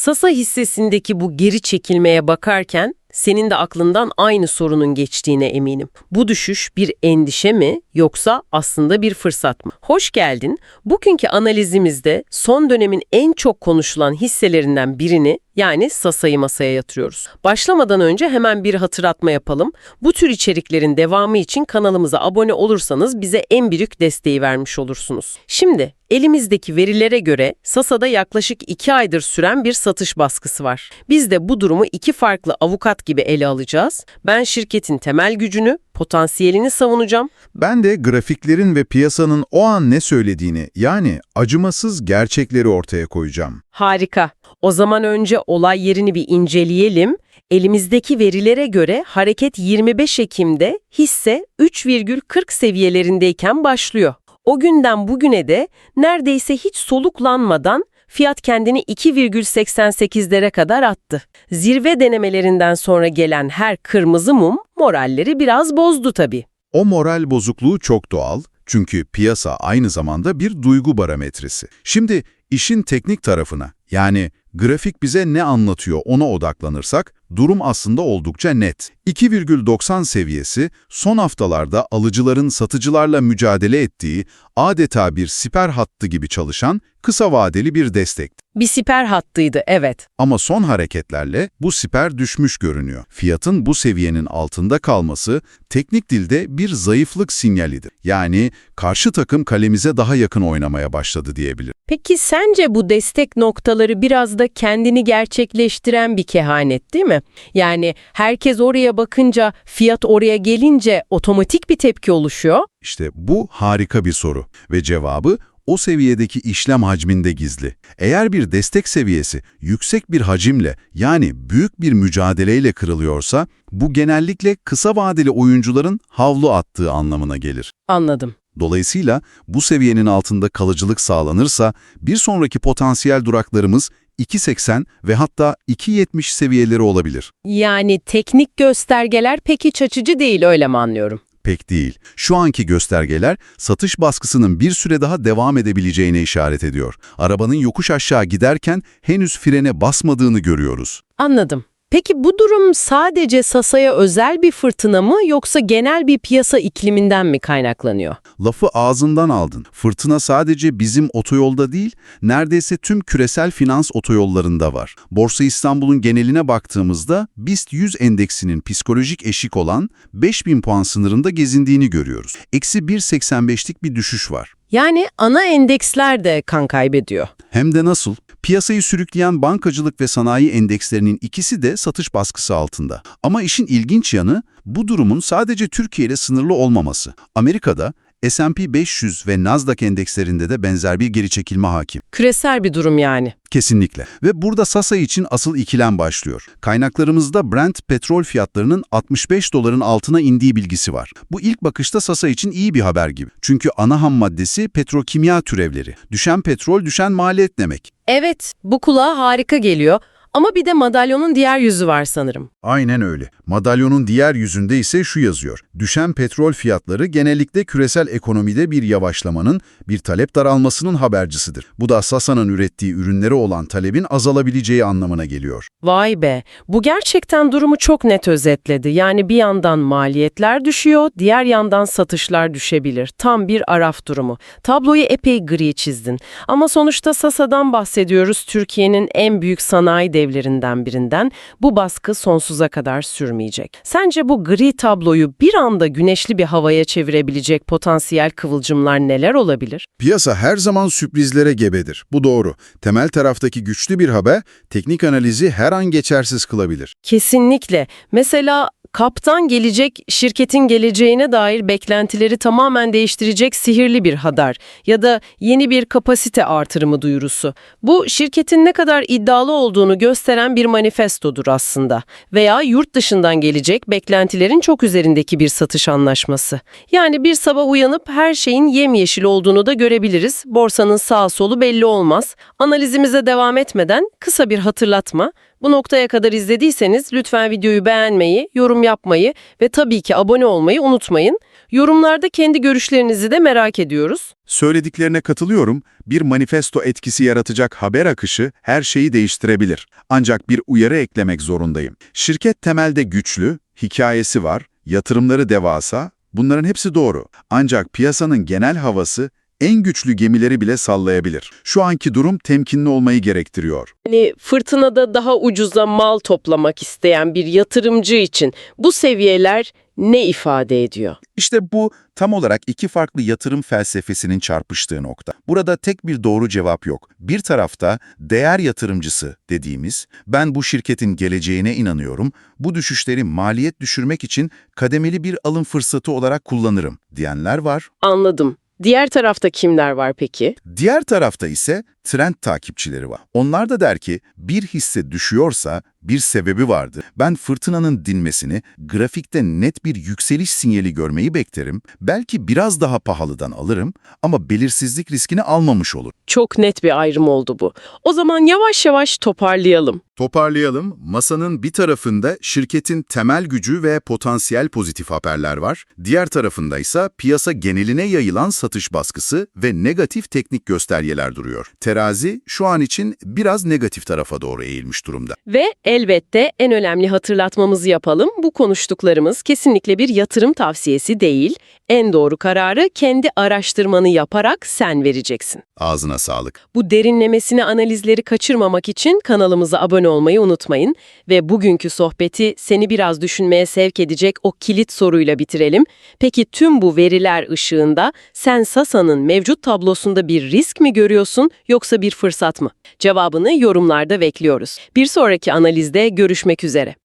Sasa hissesindeki bu geri çekilmeye bakarken senin de aklından aynı sorunun geçtiğine eminim. Bu düşüş bir endişe mi yoksa aslında bir fırsat mı? Hoş geldin. Bugünkü analizimizde son dönemin en çok konuşulan hisselerinden birini yani Sasa'yı masaya yatırıyoruz. Başlamadan önce hemen bir hatırlatma yapalım. Bu tür içeriklerin devamı için kanalımıza abone olursanız bize en büyük desteği vermiş olursunuz. Şimdi elimizdeki verilere göre Sasa'da yaklaşık 2 aydır süren bir satış baskısı var. Biz de bu durumu iki farklı avukat gibi ele alacağız. Ben şirketin temel gücünü, potansiyelini savunacağım. Ben de grafiklerin ve piyasanın o an ne söylediğini yani acımasız gerçekleri ortaya koyacağım. Harika. O zaman önce olay yerini bir inceleyelim. Elimizdeki verilere göre hareket 25 Ekim'de hisse 3,40 seviyelerindeyken başlıyor. O günden bugüne de neredeyse hiç soluklanmadan fiyat kendini 2,88'lere kadar attı. Zirve denemelerinden sonra gelen her kırmızı mum moralleri biraz bozdu tabii. O moral bozukluğu çok doğal çünkü piyasa aynı zamanda bir duygu barometresi. Şimdi işin teknik tarafına yani grafik bize ne anlatıyor ona odaklanırsak durum aslında oldukça net. 2,90 seviyesi son haftalarda alıcıların satıcılarla mücadele ettiği adeta bir siper hattı gibi çalışan kısa vadeli bir destekti. Bir siper hattıydı evet. Ama son hareketlerle bu siper düşmüş görünüyor. Fiyatın bu seviyenin altında kalması teknik dilde bir zayıflık sinyalidir. Yani karşı takım kalemize daha yakın oynamaya başladı diyebilir. Peki sence bu destek noktaları biraz da kendini gerçekleştiren bir kehanet değil mi? Yani herkes oraya bakınca, fiyat oraya gelince otomatik bir tepki oluşuyor. İşte bu harika bir soru ve cevabı o seviyedeki işlem hacminde gizli. Eğer bir destek seviyesi yüksek bir hacimle yani büyük bir mücadeleyle kırılıyorsa bu genellikle kısa vadeli oyuncuların havlu attığı anlamına gelir. Anladım. Dolayısıyla bu seviyenin altında kalıcılık sağlanırsa bir sonraki potansiyel duraklarımız 2.80 ve hatta 2.70 seviyeleri olabilir. Yani teknik göstergeler pek iç açıcı değil öyle mi anlıyorum? Pek değil. Şu anki göstergeler satış baskısının bir süre daha devam edebileceğine işaret ediyor. Arabanın yokuş aşağı giderken henüz frene basmadığını görüyoruz. Anladım. Peki bu durum sadece Sasa'ya özel bir fırtına mı yoksa genel bir piyasa ikliminden mi kaynaklanıyor? Lafı ağzından aldın. Fırtına sadece bizim otoyolda değil, neredeyse tüm küresel finans otoyollarında var. Borsa İstanbul'un geneline baktığımızda BIST 100 endeksinin psikolojik eşik olan 5000 puan sınırında gezindiğini görüyoruz. Eksi 1.85'lik bir düşüş var. Yani ana endeksler de kan kaybediyor. Hem de nasıl? Piyasayı sürükleyen bankacılık ve sanayi endekslerinin ikisi de satış baskısı altında. Ama işin ilginç yanı bu durumun sadece Türkiye ile sınırlı olmaması. Amerika'da S&P 500 ve Nasdaq endekslerinde de benzer bir geri çekilme hakim. Küresel bir durum yani. Kesinlikle. Ve burada Sasa için asıl ikilem başlıyor. Kaynaklarımızda Brent petrol fiyatlarının 65 doların altına indiği bilgisi var. Bu ilk bakışta Sasa için iyi bir haber gibi. Çünkü ana ham maddesi petrokimya türevleri. Düşen petrol düşen maliyet demek. Evet, bu kulağa harika geliyor. Ama bir de madalyonun diğer yüzü var sanırım. Aynen öyle. Madalyonun diğer yüzünde ise şu yazıyor. Düşen petrol fiyatları genellikle küresel ekonomide bir yavaşlamanın, bir talep daralmasının habercisidir. Bu da Sasa'nın ürettiği ürünlere olan talebin azalabileceği anlamına geliyor. Vay be, bu gerçekten durumu çok net özetledi. Yani bir yandan maliyetler düşüyor, diğer yandan satışlar düşebilir. Tam bir araf durumu. Tabloyu epey gri çizdin. Ama sonuçta Sasa'dan bahsediyoruz, Türkiye'nin en büyük sanayi devlerinden birinden. Bu baskı sonsuza kadar sürmeyecek. Sence bu gri tabloyu bir anda güneşli bir havaya çevirebilecek potansiyel kıvılcımlar neler olabilir? Piyasa her zaman sürprizlere gebedir. Bu doğru. Temel taraftaki güçlü bir haber, teknik analizi her an geçersiz kılabilir. Kesinlikle. Mesela kaptan gelecek, şirketin geleceğine dair beklentileri tamamen değiştirecek sihirli bir haber ya da yeni bir kapasite artırımı duyurusu. Bu şirketin ne kadar iddialı olduğunu gösteren bir manifestodur aslında. Veya yurt dışından gelecek beklentilerin çok üzerindeki bir satış anlaşması. Yani bir sabah uyanıp her şeyin yemyeşil olduğunu da görebiliriz. Borsanın sağ solu belli olmaz. Analizimize devam etmeden kısa bir hatırlatma. Bu noktaya kadar izlediyseniz lütfen videoyu beğenmeyi, yorum yapmayı ve tabii ki abone olmayı unutmayın. Yorumlarda kendi görüşlerinizi de merak ediyoruz. Söylediklerine katılıyorum. Bir manifesto etkisi yaratacak haber akışı her şeyi değiştirebilir. Ancak bir uyarı eklemek zorundayım. Şirket temelde güçlü, hikayesi var, yatırımları devasa, bunların hepsi doğru. Ancak piyasanın genel havası en güçlü gemileri bile sallayabilir. Şu anki durum temkinli olmayı gerektiriyor. Hani fırtınada daha ucuza mal toplamak isteyen bir yatırımcı için bu seviyeler ne ifade ediyor? İşte bu tam olarak iki farklı yatırım felsefesinin çarpıştığı nokta. Burada tek bir doğru cevap yok. Bir tarafta değer yatırımcısı dediğimiz, ben bu şirketin geleceğine inanıyorum, bu düşüşleri maliyet düşürmek için kademeli bir alım fırsatı olarak kullanırım diyenler var. Anladım. Diğer tarafta kimler var peki? Diğer tarafta ise trend takipçileri var. Onlar da der ki bir hisse düşüyorsa bir sebebi vardı. Ben fırtınanın dinmesini, grafikte net bir yükseliş sinyali görmeyi beklerim. Belki biraz daha pahalıdan alırım ama belirsizlik riskini almamış olur. Çok net bir ayrım oldu bu. O zaman yavaş yavaş toparlayalım. Toparlayalım, masanın bir tarafında şirketin temel gücü ve potansiyel pozitif haberler var, diğer tarafında ise piyasa geneline yayılan satış baskısı ve negatif teknik göstergeler duruyor. Terazi şu an için biraz negatif tarafa doğru eğilmiş durumda. Ve elbette en önemli hatırlatmamızı yapalım. Bu konuştuklarımız kesinlikle bir yatırım tavsiyesi değil. En doğru kararı kendi araştırmanı yaparak sen vereceksin. Ağzına sağlık. Bu derinlemesine analizleri kaçırmamak için kanalımıza abone olmayı unutmayın ve bugünkü sohbeti seni biraz düşünmeye sevk edecek o kilit soruyla bitirelim. Peki tüm bu veriler ışığında sen Sasa'nın mevcut tablosunda bir risk mi görüyorsun yoksa bir fırsat mı? Cevabını yorumlarda bekliyoruz. Bir sonraki analizde görüşmek üzere.